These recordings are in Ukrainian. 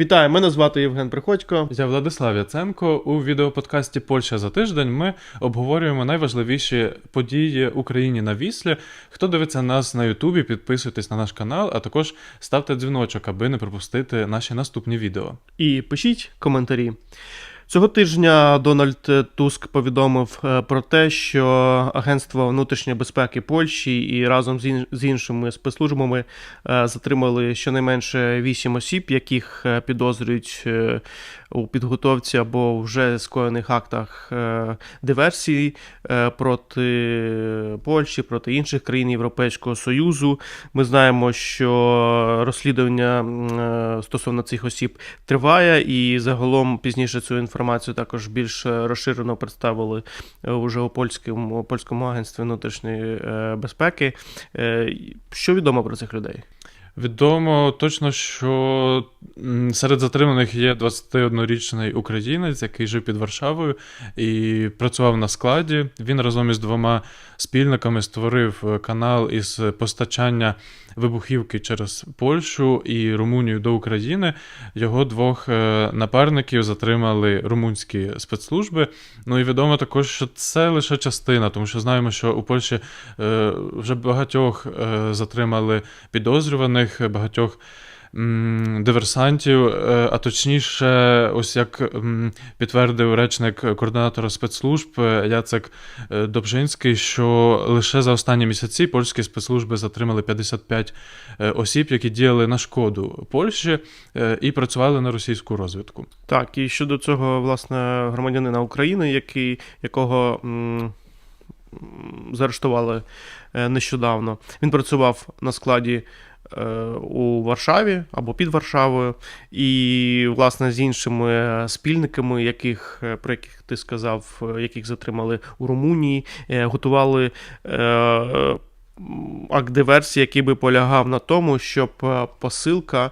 Вітаю, мене звати Євген Приходько. Я Владислав Яценко. У відеоподкасті Польща за тиждень ми обговорюємо найважливіші події Україні на Віслі. Хто дивиться нас на Ютубі, підписуйтесь на наш канал, а також ставте дзвіночок, аби не пропустити наші наступні відео. І пишіть коментарі. Цього тижня Дональд Туск повідомив е, про те, що Агентство внутрішньої безпеки Польщі і разом з іншими спецслужбами е, затримали щонайменше вісім осіб, яких е, підозрюють у підготовці або вже скоєних актах е, диверсії е, проти Польщі, проти інших країн Європейського Союзу. Ми знаємо, що розслідування е, стосовно цих осіб триває, і загалом пізніше цю інформацію також більш розширено представили уже у польському, польському агентстві внутрішньої безпеки. Що відомо про цих людей? Відомо точно, що серед затриманих є 21-річний українець, який жив під Варшавою і працював на складі. Він разом із двома спільниками створив е, канал із постачання вибухівки через Польщу і Румунію до України. Його двох е, напарників затримали румунські спецслужби. Ну і відомо також, що це лише частина, тому що знаємо, що у Польщі е, вже багатьох е, затримали підозрюваних, багатьох. Диверсантів, е, а точніше, ось як підтвердив речник координатора спецслужб е, Яцек е, Добжинський, що лише за останні місяці польські спецслужби затримали 55 е, осіб, які діяли на шкоду Польщі і працювали на російську розвідку. Так, і щодо цього, власне, громадянина України, який, якого заарештували нещодавно, він працював на складі. Е, У Варшаві або під Варшавою, і власне з іншими спільниками, яких е, про яких ти сказав, е, яких затримали у Румунії, готували акт диверсії, який би полягав на тому, щоб посилка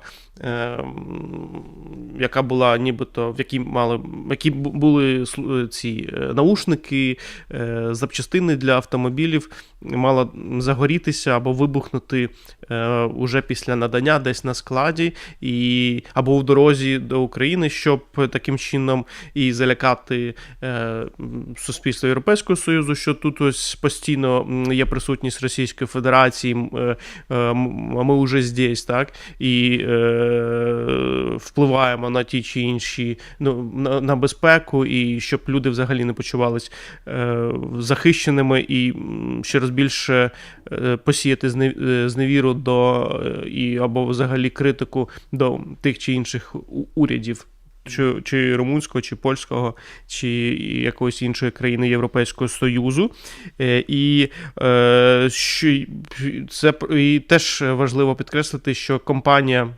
яка була нібито, в якій мали, бу- були ці е, наушники, е, запчастини для автомобілів, мала загорітися або вибухнути е, уже після надання десь на складі, і, або в дорозі до України, щоб таким чином і залякати е, суспільство Європейського Союзу, що тут ось постійно є присутність Російської Федерації, е, е, ми вже здесь, так? І е, впливаємо на ті чи інші ну, на, на безпеку, і щоб люди взагалі не почувались е, захищеними і ще раз більше е, посіяти е, зневіру до е, і або взагалі критику до тих чи інших урядів. Чи, чи румунського, чи польського, чи якоїсь іншої країни Європейського Союзу. Е, І, е, що, це і теж важливо підкреслити, що компанія, е,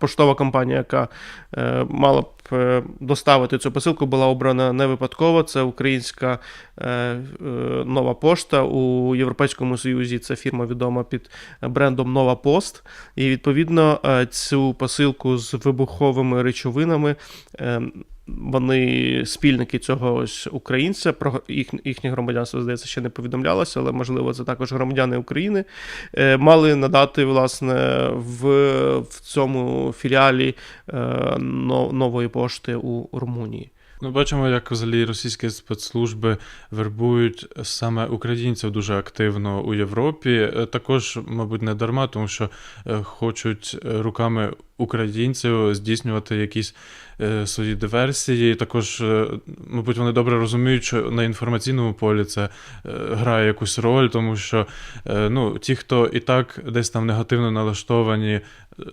поштова компанія, яка е, мала б е, доставити цю посилку, була обрана не випадково. Це українська е, е, нова пошта у Європейському Союзі. Це фірма відома під брендом Нова Пост. І відповідно е, цю посилку з вибуховими речовинами. Вони спільники цього ось українця, про їх, їхнє громадянство, здається, ще не повідомлялося, але можливо це також громадяни України. е, Мали надати власне в, в цьому філіалі е, нової пошти у Румунії. Ну, бачимо, як взагалі російські спецслужби вербують саме українців дуже активно у Європі. Е, Також, мабуть, не дарма, тому що е, хочуть руками українців здійснювати якісь е, свої диверсії. Також, мабуть, вони добре розуміють, що на інформаційному полі це грає якусь роль, тому що ну, ті, хто і так десь там негативно налаштовані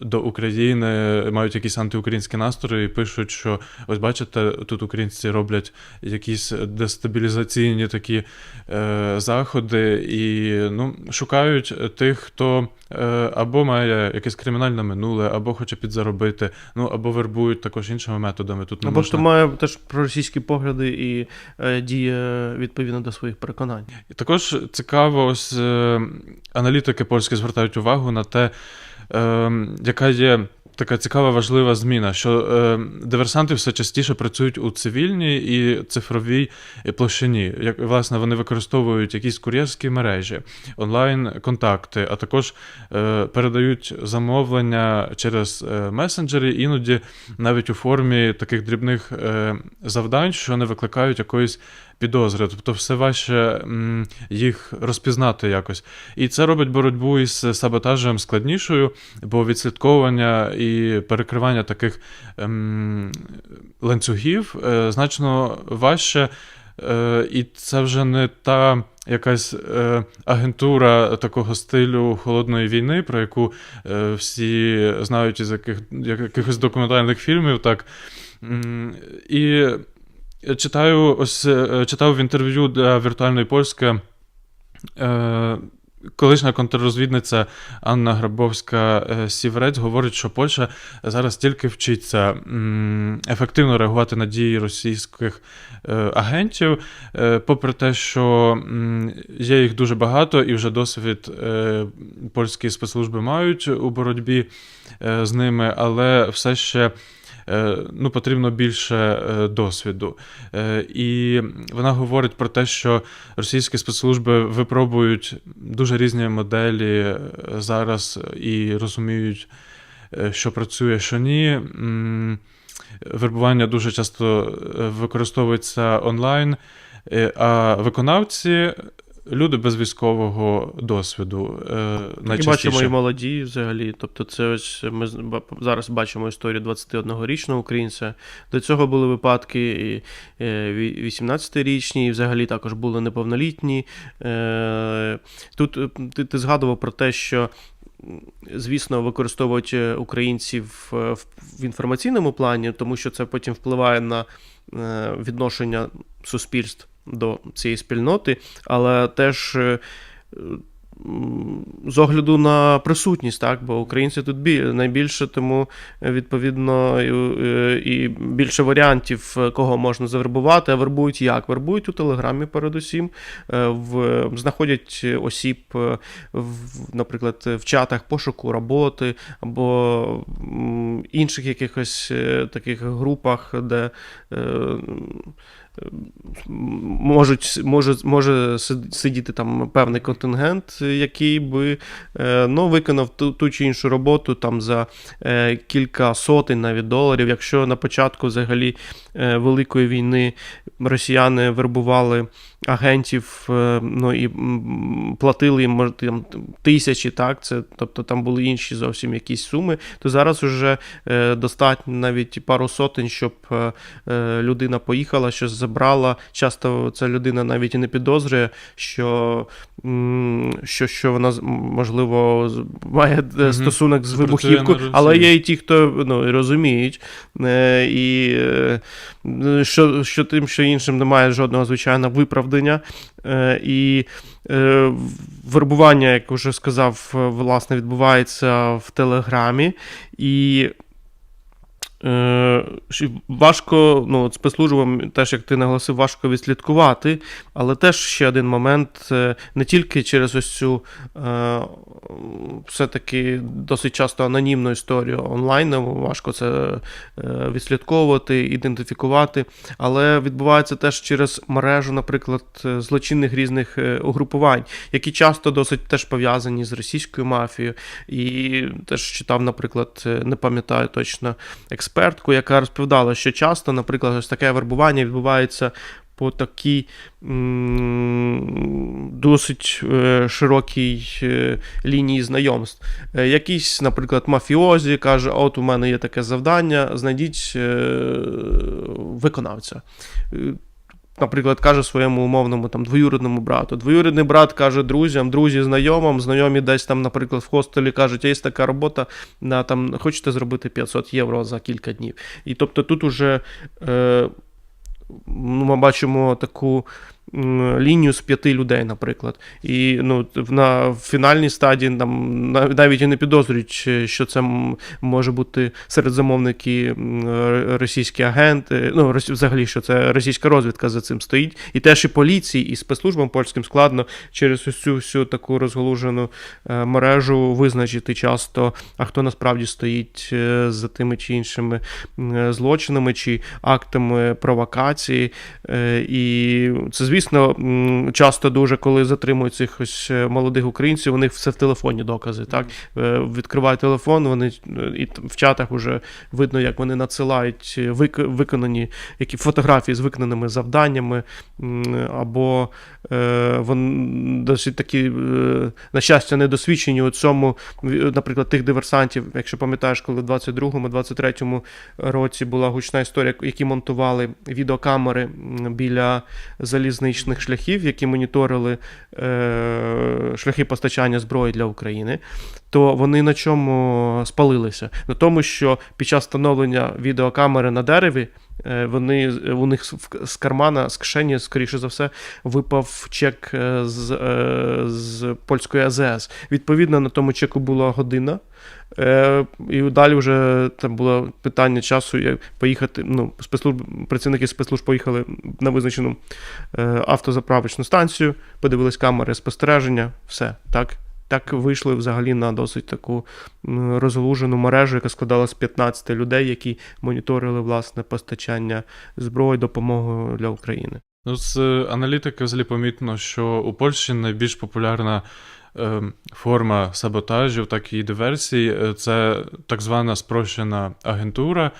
до України, мають якісь антиукраїнські настрої і пишуть, що ось бачите, тут українці роблять якісь дестабілізаційні такі е, заходи і ну, шукають тих, хто е, або має якесь кримінальне минуле, або хоче підзаробити, ну або вербують також іншими методами. Тут не Або ж то має теж проросійські погляди і е, діє відповідно до своїх переконань. І також цікаво, ось е, аналітики польські звертають увагу на те, е, яка є така цікава, важлива зміна, що е, диверсанти все частіше працюють у цивільній і цифровій площині. Як власне вони використовують якісь кур'єрські мережі, онлайн-контакти, а також е, передають замовлення через е, месенджери, іноді навіть у формі таких дрібних е, завдань, що не викликають якоїсь підозри. Тобто все важче їх розпізнати якось. І це робить боротьбу із саботажем складнішою, бо відслідковування і перекривання таких ем, ланцюгів е, значно важче. Е, і це вже не та якась е, агентура такого стилю холодної війни, про яку всі знають із яких, якихось документальних фільмів. Так. І читаю, ось е, читав в інтерв'ю для віртуальної польська. Е, Колишня контррозвідниця Анна Грабовська е, Сіврець говорить, що Польща зараз тільки вчиться ефективно реагувати на дії російських е, агентів, попри те, що є їх дуже багато, і вже досвід польські спецслужби мають у боротьбі з ними, але все ще. Е, Ну, потрібно більше е, досвіду. Е, І вона говорить про те, що російські спецслужби випробують дуже різні моделі зараз і розуміють, що працює, що ні. Вербування дуже часто використовується онлайн, а виконавці люди без військового досвіду. е, І найчастіше. бачимо і молоді взагалі. Тобто, це ось ми зараз бачимо історію 21-річного українця. До цього були випадки і е, 18-річні, і взагалі також були неповнолітні. Е, Тут ти, ти згадував про те, що. Звісно, використовують українців в інформаційному плані, тому що це потім впливає на відношення суспільств до цієї спільноти, але теж е, з огляду на присутність, так, бо українці тут найбільше, тому е, відповідно і, е, більше варіантів, е, кого можна завербувати, а вербують як? Вербують у Телеграмі, передусім, е, в, знаходять осіб, е, в, наприклад, в чатах пошуку роботи або інших якихось е, таких групах, де е, можуть, може, може сидіти там певний контингент, який би е, ну, виконав ту, ту чи іншу роботу там за е, кілька сотень навіть доларів. Якщо на початку взагалі е, Великої війни росіяни вербували агентів, ну і платили їм може, там, тисячі, так, це, тобто там були інші зовсім якісь суми, то зараз вже достатньо навіть пару сотень, щоб людина поїхала, щось забрала. Часто ця людина навіть і не підозрює, що, що, що вона можливо має Мгм. стосунок з вибухівкою, але є і ті, хто ну, розуміють, е, і е, що, що тим, що іншим немає жодного звичайно виправдання. І вербування, як вже сказав, власне, відбувається в Телеграмі. І важко, ну, спецслужбам, теж як ти наголосив, важко відслідкувати, але теж ще один момент, е, не тільки через ось цю е, все-таки досить часто анонімну історію онлайн, важко це е, відслідковувати, ідентифікувати, але відбувається теж через мережу, наприклад, е, злочинних різних е, угрупувань, які часто досить теж пов'язані з російською мафією. І теж читав, наприклад, е, не пам'ятаю точно експертку, яка розповідала, що часто, наприклад, ось таке вербування відбувається. По такій досить е, широкій е, лінії знайомств. Е, Якийсь, наприклад, мафіозі каже: от у мене є таке завдання, знайдіть виконавця. Наприклад, каже своєму умовному там двоюрідному брату. Двоюрідний брат каже друзям, друзі, знайомим, знайомі десь там, наприклад, в хостелі кажуть, є така робота, на там хочете зробити 500 євро за кілька днів. І тобто тут уже е, ну, ми бачимо таку лінію з п'яти людей, наприклад. І ну, на фінальній стадії там навіть і не підозрюють, е, що це може бути серед замовників російські агенти. Ну, взагалі, що це російська розвідка за цим стоїть. І теж і поліції, і спецслужбам польським складно через цю всю таку розголужену е, мережу визначити часто, а хто насправді стоїть е, за тими чи іншими злочинами чи актами провокації. І це, звісно, м, часто дуже, коли затримують цих ось е, молодих українців, у них все в телефоні докази. Так? Е, Відкривають телефон, вони е, і в чатах вже видно, як вони надсилають вик- виконані які фотографії з виконаними завданнями, або вони досить такі, на щастя, недосвідчені у цьому, наприклад, тих диверсантів, якщо пам'ятаєш, коли в 22-му, 23-му році була гучна історія, які монтували відеокамери біля залізничних шляхів, які моніторили е, шляхи постачання зброї для України, то вони на чому спалилися? На тому, що під час встановлення відеокамери на дереві. Е, Вони у них з- кармана, з кишені, скоріше за все, випав чек е, з, е, з польської АЗС. Відповідно, на тому чеку була година. Е, і далі вже там було питання часу як поїхати. Ну, спецслужб, працівники спецслужб поїхали на визначену е, автозаправочну станцію, подивились камери спостереження, все так. Так вийшли взагалі на досить таку розлужену мережу, яка складала з 15 людей, які моніторили власне постачання зброї, допомогу для України. Ну, з е, аналітики взагалі помітно, що у Польщі найбільш популярна форма саботажів, так і диверсій е, це так звана спрощена агентура.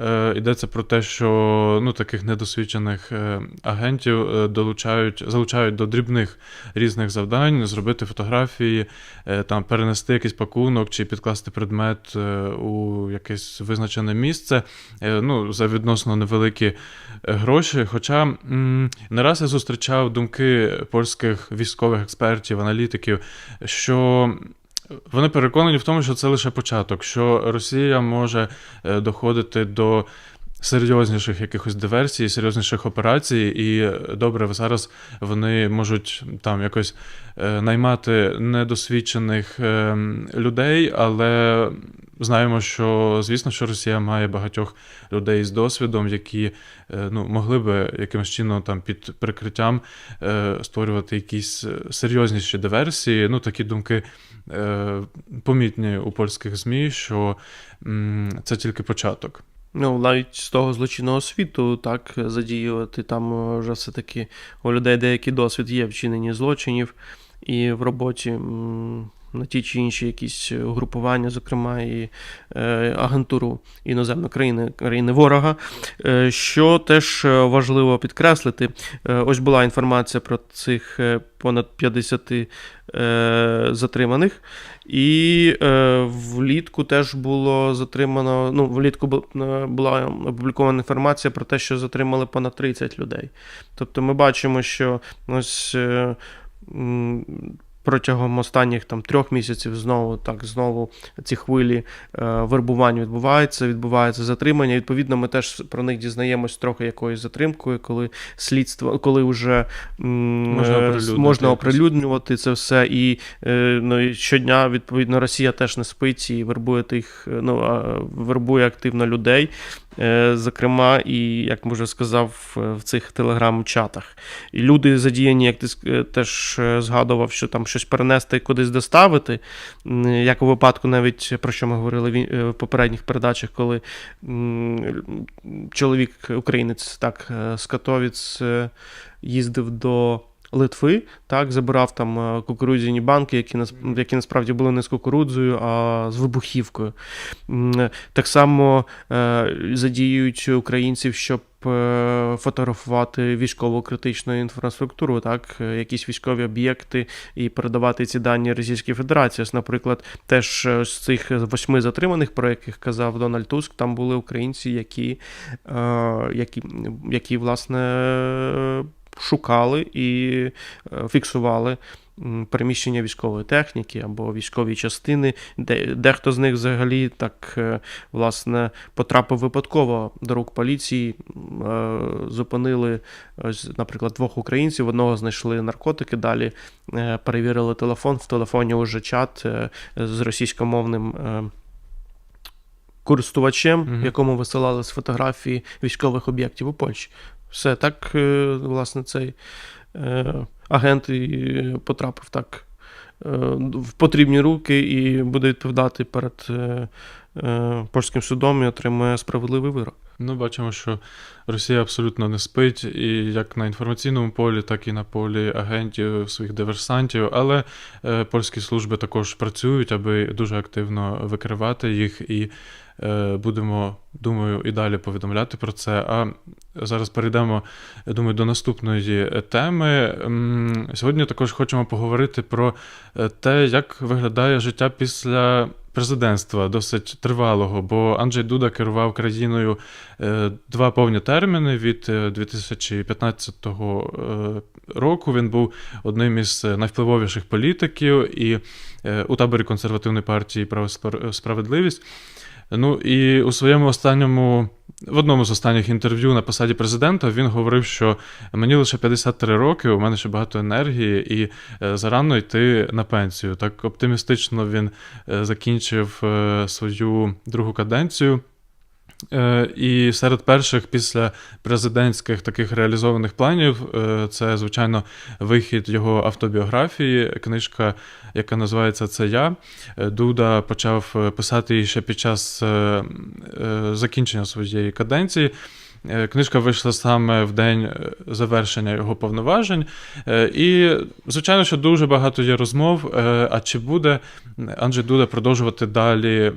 Е, Йдеться про те, що ну, таких недосвідчених е, агентів е, долучають, залучають до дрібних різних завдань, зробити фотографії, е, там, перенести якийсь пакунок чи підкласти предмет е, у якесь визначене місце е, ну, за відносно невеликі е, гроші. Хоча не раз я зустрічав думки польських військових експертів, аналітиків, що вони переконані в тому, що це лише початок, що Росія може е, доходити до. Серйозніших якихось диверсій, серйозніших операцій, і е, добре, зараз вони можуть там якось е, наймати недосвідчених е, людей, але знаємо, що звісно, що Росія має багатьох людей з досвідом, які е, ну, могли би якимось чином там під прикриттям е, створювати якісь е, серйозніші диверсії. Ну, такі думки помітні у польських ЗМІ, що це тільки початок. Ну, навіть з того злочинного світу так задіювати там вже все-таки у людей деякий досвід є вчинені злочинів і в роботі на ті чи інші якісь групування, зокрема і е, агентуру іноземної країни, країни ворога. Е, що теж е, важливо підкреслити, е, ось була інформація про цих е, понад 50 е, затриманих. І е, влітку теж було затримано. Ну, влітку е, була опублікована інформація про те, що затримали понад 30 людей. Тобто ми бачимо, що ось. Протягом останніх там трьох місяців знову так знову ці хвилі е, вербувань відбуваються, відбувається затримання. Відповідно, ми теж про них дізнаємось трохи якоюсь затримкою, коли слідство, коли вже Можна е, можна оприлюднювати це все. І е, ну, і щодня, відповідно, Росія теж не спить і вербує тих, ну, вербує активно людей. Е, Зокрема, і як вже сказав, е, в цих телеграм-чатах. І люди задіяні, як ти е, теж згадував, що там щось перенести і кудись доставити. Як у випадку, навіть про що ми говорили в попередніх передачах, коли чоловік, українець, так, з Катовіць їздив до. Литви, так, забирав там е, кукурудзяні банки, які, які насправді були не з кукурудзою, а з вибухівкою. Так само е, задіюють українців, щоб е, фотографувати військову критичну інфраструктуру, так, е, якісь військові об'єкти і передавати ці дані Російській Федерації. Ось, Наприклад, теж е, з цих восьми затриманих, про яких казав Дональд Туск, там були українці, які, е, які, які власне. Шукали і е, фіксували м, переміщення військової техніки або військові частини. Де, дехто з них взагалі так е, власне потрапив випадково до рук поліції. Е, Зупинили, наприклад, двох українців, одного знайшли наркотики, далі перевірили телефон. В телефоні вже чат з російськомовним. Користувачем, Мгм. якому висилали з фотографії військових об'єктів у Польщі. Все так, е, власне, цей е, агент і е, потрапив так в потрібні руки і буде відповідати перед польським судом і отримує справедливий вирок. Ну, бачимо, що Росія абсолютно не спить, і як на інформаційному полі, так і на полі агентів, своїх диверсантів. Але е, польські служби також працюють, аби дуже активно викривати їх, і е, будемо, думаю, і далі повідомляти про це. А зараз перейдемо, думаю, до наступної теми. Сьогодні також хочемо поговорити про е, те, як виглядає життя після. Президентства досить тривалого, бо Анджей Дуда керував країною е, два повні терміни від е, 2015 е, року. Він був одним із е, найвпливовіших політиків і е, у таборі консервативної партії «Право справедливість. Ну і у своєму останньому, в одному з останніх інтерв'ю на посаді президента він говорив, що мені лише 53 роки, у мене ще багато енергії, і е, зарано йти на пенсію. Так оптимістично він е, закінчив е, свою другу каденцію. Е, І серед перших після президентських таких реалізованих планів е, це, звичайно, вихід його автобіографії, книжка, яка називається Це я. Е, Дуда почав писати її ще під час закінчення своєї каденції. Книжка вийшла саме в день завершення його повноважень. І, звичайно, що дуже багато є розмов. А чи буде Анджей Дуда продовжувати далі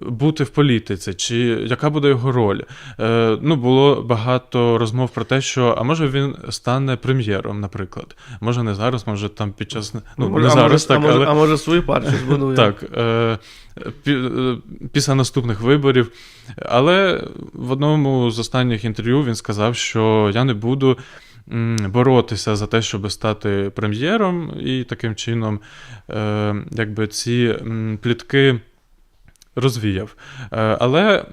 бути в політиці, чи яка буде його роль? Е, Ну, було багато розмов про те, що а може він стане прем'єром, наприклад. Може не зараз, може там під час ну, Може- не а, зараз, може, так, а, може, але а може свою партію збудує. так, е, е, після наступних виборів. Але в одному з останніх інтерв'ю він сказав, що я не буду боротися за те, щоб стати прем'єром, і таким чином, е, якби ці плітки розвіяв. Е, Але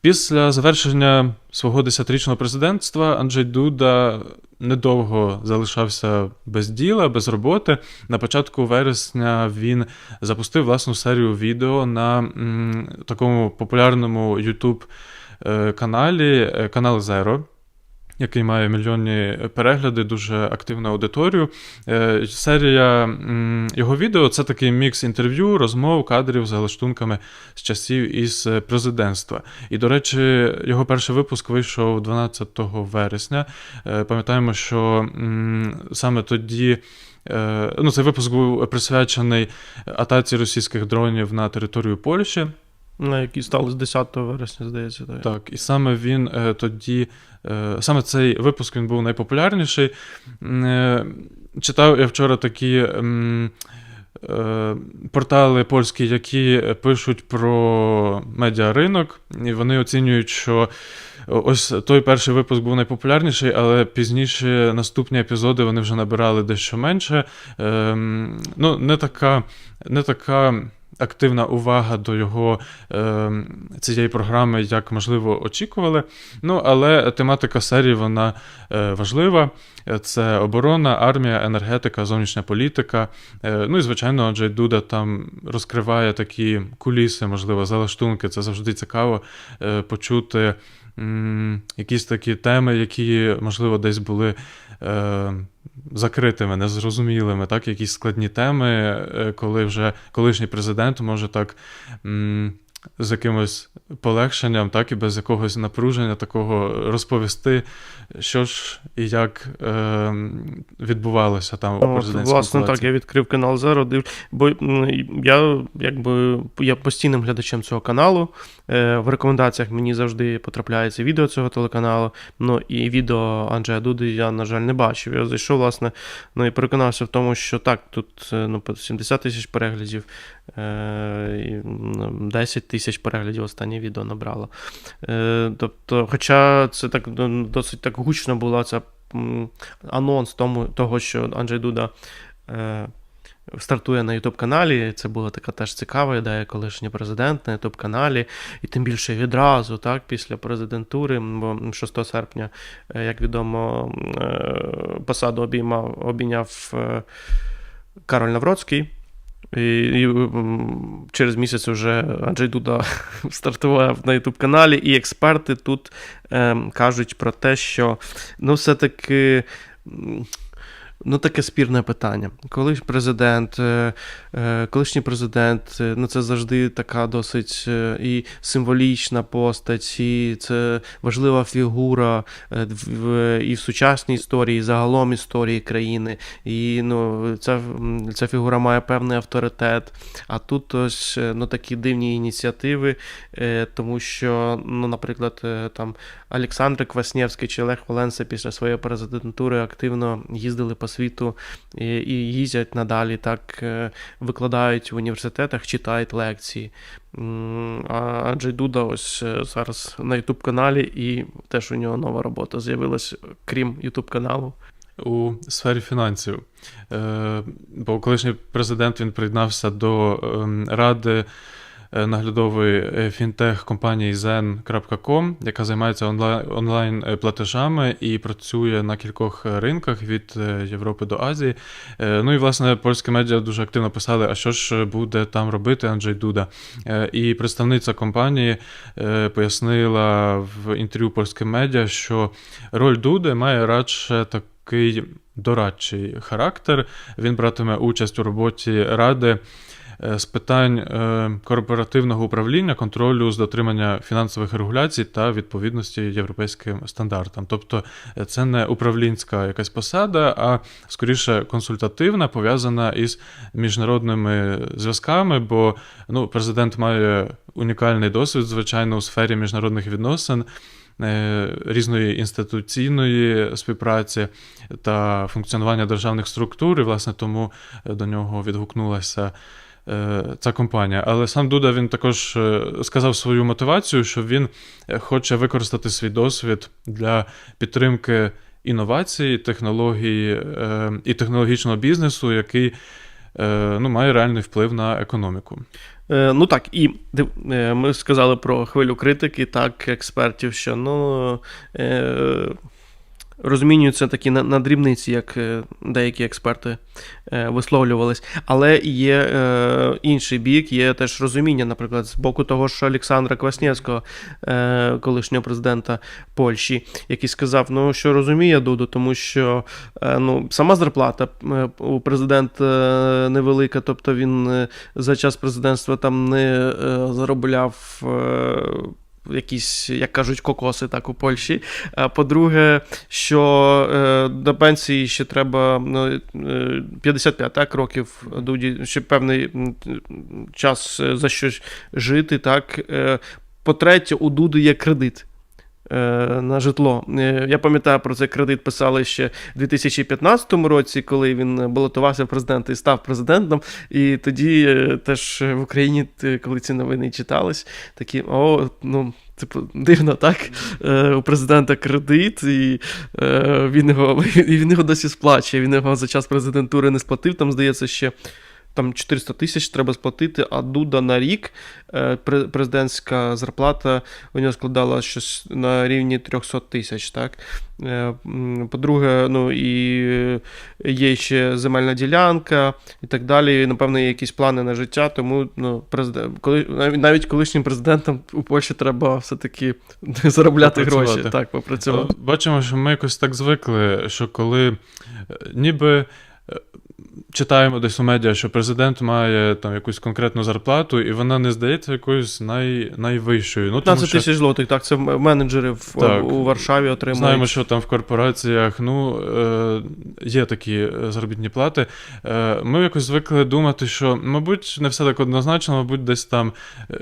після завершення свого десятирічного президентства Анджей Дуда недовго залишався без діла, без роботи. На початку вересня він запустив власну серію відео на такому популярному YouTube е, каналі, е, канал Zero. Який має мільйонні перегляди, дуже активну аудиторію. Е, серія його відео це такий мікс інтерв'ю, розмов, кадрів з галаштунками з часів із е, президентства. І, до речі, його перший випуск вийшов 12 вересня. Е, Пам'ятаємо, що саме тоді. Ну, цей випуск був присвячений атаці російських дронів на територію Польщі. На які стали з 10 вересня, здається. Так. Так, і саме він е, тоді, е, саме цей випуск він був найпопулярніший. Е, читав я вчора такі. е, Портали польські, які пишуть про медіаринок, і вони оцінюють, що ось той перший випуск був найпопулярніший, але пізніше наступні епізоди вони вже набирали дещо менше. Ем, Ну, не така, не така активна увага до його е, цієї програми, як можливо очікували. Ну, але тематика серії вона е, важлива. Це оборона, армія, енергетика, зовнішня політика. Е, ну і звичайно, Джей Дуда там розкриває такі куліси, можливо, залаштунки. Це завжди цікаво почути. Якісь такі теми, які, можливо, десь були закритими, незрозумілими, так, якісь складні теми, е, коли вже колишній президент може так м, з якимось полегшенням, так, і без якогось напруження такого розповісти, що ж і як е, відбувалося там у От, президентській власне, так, я відкрив канал Zero, див... бо я якби я постійним глядачем цього каналу. Е, в рекомендаціях мені завжди потрапляється відео цього телеканалу. Ну і відео Анджея Дуди я, на жаль, не бачив. Я зайшов, власне, ну і переконався в тому, що так, тут е, ну, по 70 тисяч переглядів, е, 10 тисяч переглядів останнє відео набрало. Е, тобто, хоча це так досить так гучно була ця анонс тому, того, що Анджей Дуда е, стартує на youtube каналі. Це була така теж цікава ідея, колишній президент на youtube каналі, і тим більше відразу, так, після президентури, бо 6 серпня, е, як відомо, посаду обіймав, обійняв Кароль Навроцький. І, і через місяць вже Анджей Дуда стартував на youtube каналі, і експерти тут е, кажуть про те, що ну, все-таки. Ну, таке спірне питання. Коли президент, е, е, колишній президент, е, ну це завжди така досить е, і символічна постать, і це важлива фігура е, в, і в сучасній історії, і загалом історії країни. І ну, ця, ця фігура має певний авторитет. А тут ось е, ну, такі дивні ініціативи, е, тому що, ну, наприклад, е, там Олександр Кваснєвський чи Олег Валенса після своєї президентури активно їздили по світу і, і їздять надалі, так е, викладають в університетах, читають лекції. М, А Дуда ось е, зараз на Ютуб каналі, і теж у нього нова робота з'явилась, крім Ютуб каналу. у сфері фінансів. Е, Бо колишній президент він приєднався до ем, ради е, наглядової е, фінтех-компанії Zen.com, яка займається онлайн, онлайн е, і працює на кількох ринках від Європи до Азії. Ну і власне польські медіа дуже активно писали, а що ж буде там робити Анджей Дуда. І представниця компанії пояснила в інтерв'ю польським медіа, що роль Дуди має радше такий дорадчий характер. Він братиме участь у роботі ради з питань е, корпоративного управління, контролю з дотримання фінансових регуляцій та відповідності європейським стандартам. Тобто е, це не управлінська якась посада, а скоріше консультативна, пов'язана із міжнародними зв'язками, бо ну, президент має унікальний досвід, звичайно, у сфері міжнародних відносин. е, Різної інституційної співпраці та функціонування державних структур, і власне тому е, до нього відгукнулася е, ця компанія. Але сам Дуда він також е, сказав свою мотивацію, що він е, хоче використати свій досвід для підтримки інновацій, технологій е, і технологічного бізнесу, який е, ну, має реальний вплив на економіку. Е, Ну так, і е, ми сказали про хвилю критики, так, експертів, що ну, е, розмінюються такі на, на дрібниці, як е, деякі експерти е, висловлювались. Але є е, інший бік, є теж розуміння, наприклад, з боку того ж Олександра Кваснєвського, е, колишнього президента Польщі, який сказав, ну що розуміє Дуду, тому що е, ну, сама зарплата е, у президента невелика, тобто він за час президентства там не заробляв. Якісь, як кажуть, кокоси так у Польщі. А по-друге, що е, до пенсії ще треба ну, е, 55 так, років Дуді, ще певний час е, за щось жити. Так. По-третє, у Дуди є кредит. Е, На житло. Е, Я пам'ятаю про цей кредит писали ще в 2015 році, коли він балотувався в президенти і став президентом. І тоді е, теж в Україні, коли ці новини читались, такі о, ну. Типу, дивно, так? Е, у президента кредит, і е, він, його, і він його досі сплачує. Він його за час президентури не сплатив. Там, здається, ще там 400 тисяч треба сплатити, а Дуда на рік е, президентська зарплата у нього складала щось на рівні 300 тисяч. Так? Е, По-друге, ну і є ще земельна ділянка і так далі. І, напевно, є якісь плани на життя. Тому ну, президент, коли, навіть- навіть колишнім президентам у Польщі треба все-таки заробляти гроші. Так, попрацювати. Бачимо, що ми якось так звикли, що коли е, ніби. Е, Читаємо десь у медіа, що президент має там якусь конкретну зарплату, і вона не здається якоюсь най, найвищою. Ну, тому 15 що тисяч злотих, так, це менеджери в, Так. у Варшаві отримують. знаємо, що там в корпораціях ну, е, є такі е, заробітні плати. Е, ми якось звикли думати, що, мабуть, не все так однозначно, мабуть, десь там е,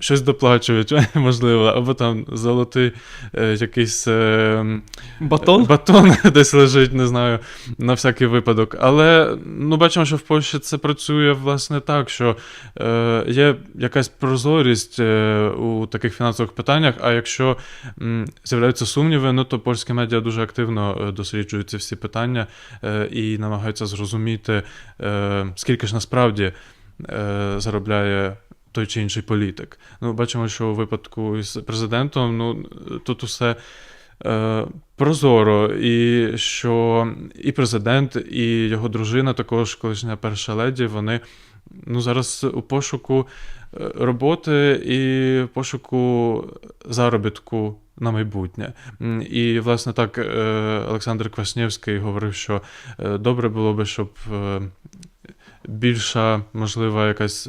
щось доплачують, можливо, або там золотий е, якийсь. Е, Батон? Батон десь лежить, не знаю, на всякий випадок. Але ну, бачимо, що в Польщі це працює власне так, що е, є якась прозорість е, у таких фінансових питаннях. А якщо м, з'являються сумніви, ну то польські медіа дуже активно е, досліджують ці всі питання е, і намагаються зрозуміти, е, скільки ж насправді е, заробляє. Той чи інший політик. Ну, бачимо, що у випадку із президентом, ну тут усе прозоро, і що і президент, і його дружина, також колишня перша леді, вони ну, зараз у пошуку е, роботи і пошуку заробітку на майбутнє. І, власне, так е, Олександр Кваснєвський говорив, що е, добре було би, щоб е, більша, можливо, якась.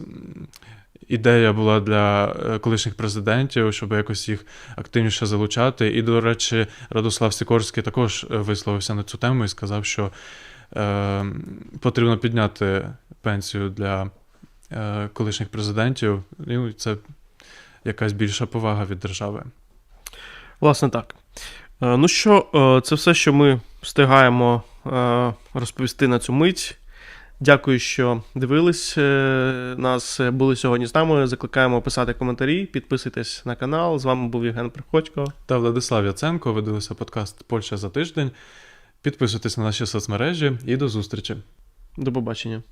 Ідея була для е, колишніх президентів, щоб якось їх активніше залучати. І, до речі, Радослав Сікорський також е, висловився на цю тему і сказав, що е, потрібно підняти пенсію для е, колишніх президентів. І це якась більша повага від держави. Власне так. Е, Ну що, це все, що ми встигаємо розповісти на цю мить. Дякую, що дивились е, нас, були сьогодні з нами. Закликаємо писати коментарі, підписуйтесь на канал. З вами був Євген Приходько. Та Владислав Яценко. Ви дивилися подкаст Польща за тиждень. Підписуйтесь на наші соцмережі і до зустрічі. До побачення.